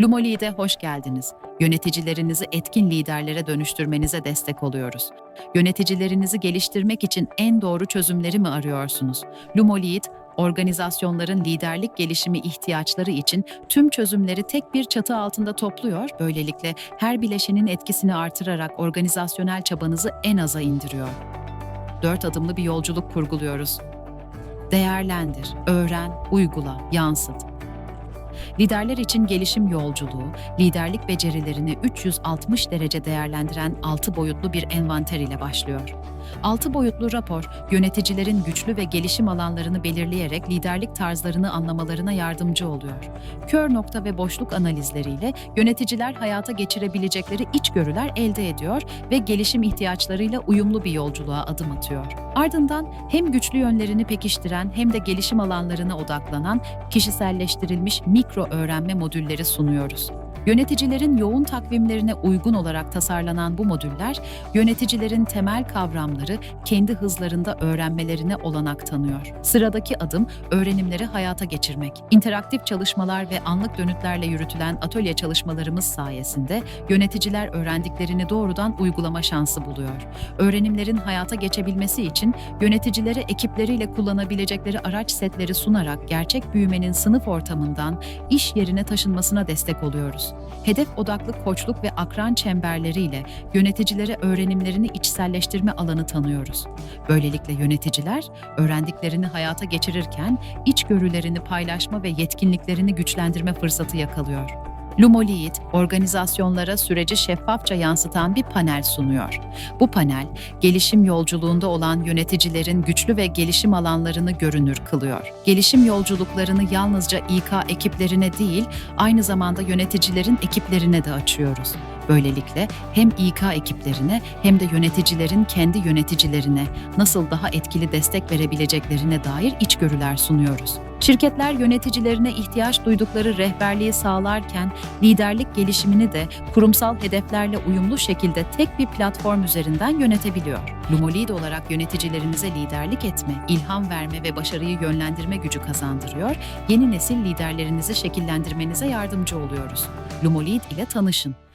Lumoli'de hoş geldiniz. Yöneticilerinizi etkin liderlere dönüştürmenize destek oluyoruz. Yöneticilerinizi geliştirmek için en doğru çözümleri mi arıyorsunuz? Lumoliit, organizasyonların liderlik gelişimi ihtiyaçları için tüm çözümleri tek bir çatı altında topluyor. Böylelikle her bileşenin etkisini artırarak organizasyonel çabanızı en aza indiriyor. Dört adımlı bir yolculuk kurguluyoruz. Değerlendir, öğren, uygula, yansıt. Liderler için gelişim yolculuğu, liderlik becerilerini 360 derece değerlendiren 6 boyutlu bir envanter ile başlıyor. 6 boyutlu rapor, yöneticilerin güçlü ve gelişim alanlarını belirleyerek liderlik tarzlarını anlamalarına yardımcı oluyor. Kör nokta ve boşluk analizleriyle yöneticiler hayata geçirebilecekleri içgörüler elde ediyor ve gelişim ihtiyaçlarıyla uyumlu bir yolculuğa adım atıyor. Ardından hem güçlü yönlerini pekiştiren hem de gelişim alanlarına odaklanan kişiselleştirilmiş mikro öğrenme modülleri sunuyoruz. Yöneticilerin yoğun takvimlerine uygun olarak tasarlanan bu modüller, yöneticilerin temel kavramları kendi hızlarında öğrenmelerine olanak tanıyor. Sıradaki adım öğrenimleri hayata geçirmek. İnteraktif çalışmalar ve anlık dönütlerle yürütülen atölye çalışmalarımız sayesinde yöneticiler öğrendiklerini doğrudan uygulama şansı buluyor. Öğrenimlerin hayata geçebilmesi için yöneticilere ekipleriyle kullanabilecekleri araç setleri sunarak gerçek büyümenin sınıf ortamından iş yerine taşınmasına destek oluyoruz. Hedef odaklı koçluk ve akran çemberleriyle yöneticilere öğrenimlerini içselleştirme alanı tanıyoruz. Böylelikle yöneticiler öğrendiklerini hayata geçirirken içgörülerini paylaşma ve yetkinliklerini güçlendirme fırsatı yakalıyor. Lumoliit, organizasyonlara süreci şeffafça yansıtan bir panel sunuyor. Bu panel, gelişim yolculuğunda olan yöneticilerin güçlü ve gelişim alanlarını görünür kılıyor. Gelişim yolculuklarını yalnızca İK ekiplerine değil, aynı zamanda yöneticilerin ekiplerine de açıyoruz. Böylelikle hem İK ekiplerine hem de yöneticilerin kendi yöneticilerine nasıl daha etkili destek verebileceklerine dair içgörüler sunuyoruz. Şirketler yöneticilerine ihtiyaç duydukları rehberliği sağlarken liderlik gelişimini de kurumsal hedeflerle uyumlu şekilde tek bir platform üzerinden yönetebiliyor. Lumolid olarak yöneticilerinize liderlik etme, ilham verme ve başarıyı yönlendirme gücü kazandırıyor, yeni nesil liderlerinizi şekillendirmenize yardımcı oluyoruz. Lumolid ile tanışın.